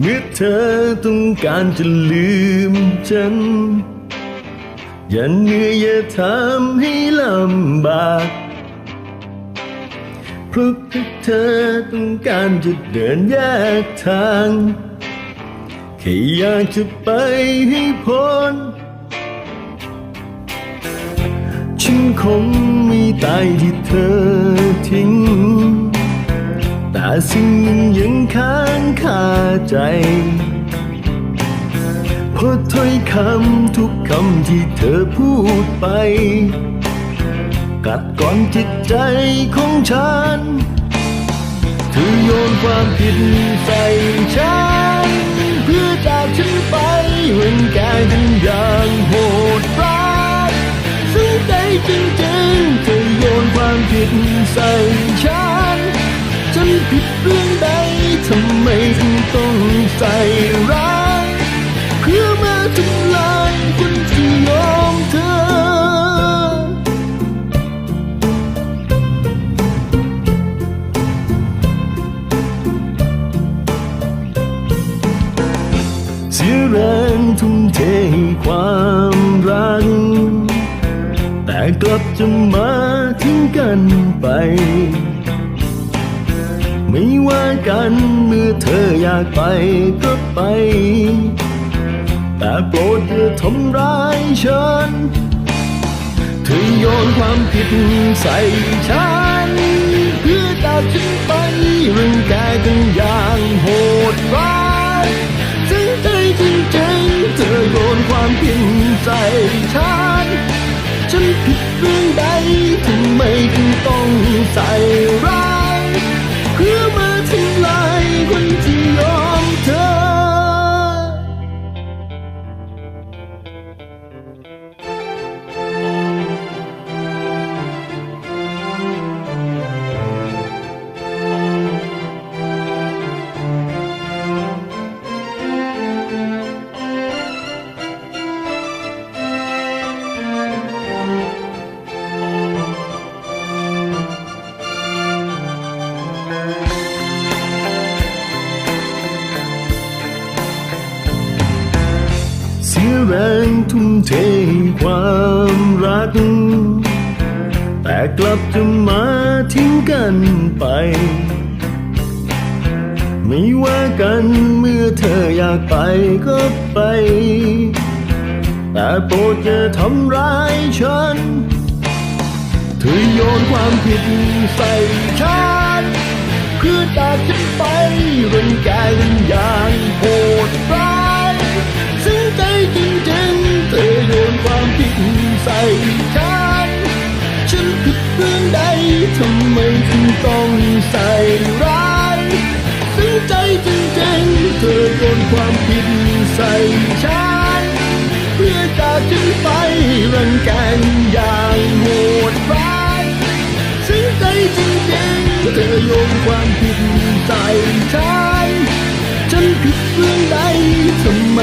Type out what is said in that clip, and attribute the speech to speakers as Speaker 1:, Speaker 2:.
Speaker 1: เมื่อเธอต้องการจะลืมฉัน อย่าเหนื่อยอย่าทำให้ลำบากเพราะถ้าเธอต้องการจะเดินแยกทางแค่อยากจะไปให้พ้นฉันคงไม่ตายที่เธอทิ้ง สิ่งหนึ่งยังค้างคาใจเพราะถ้อยคำทุกคำที่เธอพูดไป กัดก่อนจิตใจของฉัน เธอโยนความผิดใส่ฉัน เพื่อจากฉันไปร่างกายเป็นอย่างโหดร้ายซึ่งใจจริงๆเธอโยนความผิดใส่ฉัน ผิดเรื่องใดทำไมถึงต้องใส่ร้ายเพื่อมาทำลายคนที่ยอมเธอ เสียแรงทุ่มเทความรัก แต่กลับจะมาทิ้งกันไป ไม่ว่ากันเมื่อเธออยากไปก็ไป แต่โปรดอย่าทำร้ายฉันเธอโยนความผิดใส่ฉัน สียแรงทุ่มเทความรัก แต่กลับจะมาทิ้งกันไป ไม่ว่ากันเมื่อเธออยากไปก็ไป แต่โปรดอย่าทำร้ายฉัน เธอโยนความผิดใส่ฉันเพื่อจากฉันไปร่างกายเป็นอย่างโหด ทำไมถึงต้องใส่ร้ายซึ่งใจจริงๆเธอโยนความผิดใส่ฉันเพื่อจากฉันไปรังแกนอย่างโหดร้ายซึ่งใจจริงๆเธอโยนความผิดใส่ฉันฉันผิดเรื่องใดทำไม